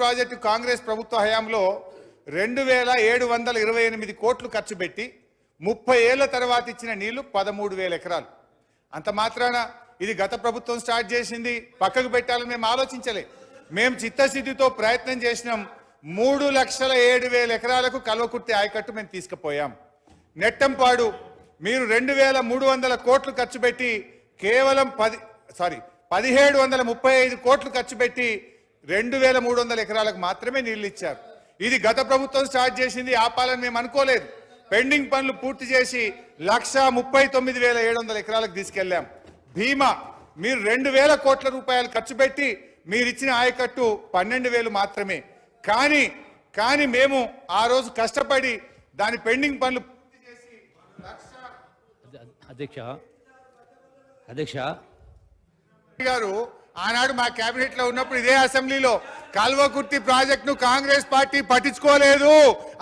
Project Congress ప్రభుత్వ హయాంలో రెండు వేల ఏడు వందల ఇరవై ఎనిమిది కోట్లు ఖర్చు పెట్టి ముప్పై ఏళ్ళ తర్వాత ఇచ్చిన నీళ్ళు పదమూడు వేల ఎకరాలు. అంత మాత్రాన ఇది గత ప్రభుత్వం స్టార్ట్ చేసింది పక్కకు పెట్టాలని మేము ఆలోచించలే. మేము చిత్తశుద్ధితో ప్రయత్నం చేసినాం మూడు లక్షల ఏడు వేల ఎకరాలకు కల్వకుర్తి ఆయకట్టు మేము తీసుకుపోయాం. నెట్టంపాడు మీరు రెండు వేల మూడు వందల కోట్లు ఖర్చు పెట్టి కేవలం పది సారీ పదిహేడు వందల ముప్పై ఐదు కోట్లు ఖర్చు పెట్టి రెండు వేల మూడు వందల ఎకరాలకు మాత్రమే నీళ్ళు ఇచ్చారు. ఇది గత ప్రభుత్వం స్టార్ట్ చేసింది ఆపాలని మేము అనుకోలేదు. పెండింగ్ పనులు పూర్తి చేసి లక్ష ముప్పై తొమ్మిది వేల ఏడు వందల ఎకరాలకు తీసుకెళ్ళాం భీమా మీరు రెండు వేల కోట్ల రూపాయలు ఖర్చు పెట్టి మీరు ఇచ్చిన ఆయకట్టు పన్నెండు వేలు మాత్రమే. కానీ కానీ మేము ఆ రోజు కష్టపడి దాని పెండింగ్ పనులు అధ్యక్ష అధ్యక్ష. గారు ఆనాడు మా కేబినెట్లో ఉన్నప్పుడు ఇదే అసెంబ్లీలో కాల్వకుర్తి ప్రాజెక్ట్ను కాంగ్రెస్ పార్టీ పట్టించుకోలేదు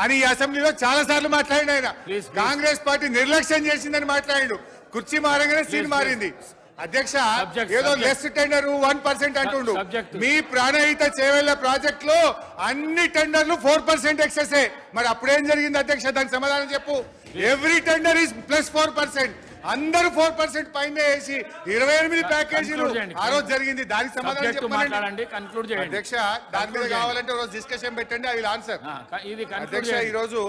అని ఈ అసెంబ్లీలో చాలా సార్లు మాట్లాడిండు ఆయన. కాంగ్రెస్ పార్టీ నిర్లక్ష్యం చేసిందని మాట్లాడిండు. కుర్చీ మారంగానే సీన్ మారింది. అధ్యక్ష ఏదో. లెస్ టెండర్ వన్ పర్సెంట్ అంటుండు. మీ ప్రాణహిత చేవెళ్ళ ప్రాజెక్ట్లో అన్ని టెండర్లు ఫోర్ పర్సెంట్ ఎక్సెసే మరి అప్పుడేం జరిగింది అధ్యక్ష? దానికి సమాధానం చెప్పు. Every tender is plus four percent అందరూ ఫోర్ పర్సెంట్ పైన వేసి ఇరవై ఎనిమిది ప్యాకేజీలు. ఆ రోజు జరిగింది. దానికి సమాధానం సబ్జెక్టు చెప్పండి. మాట్లాడండి కన్క్లూడ్ చేయండి. అధ్యక్ష దాని మీద. కావాలంటే రోజు డిస్కషన్ పెట్టండి. ఐ విల్ ఆన్సర్ ఇది అధ్యక్ష చేయండి. ఈరోజు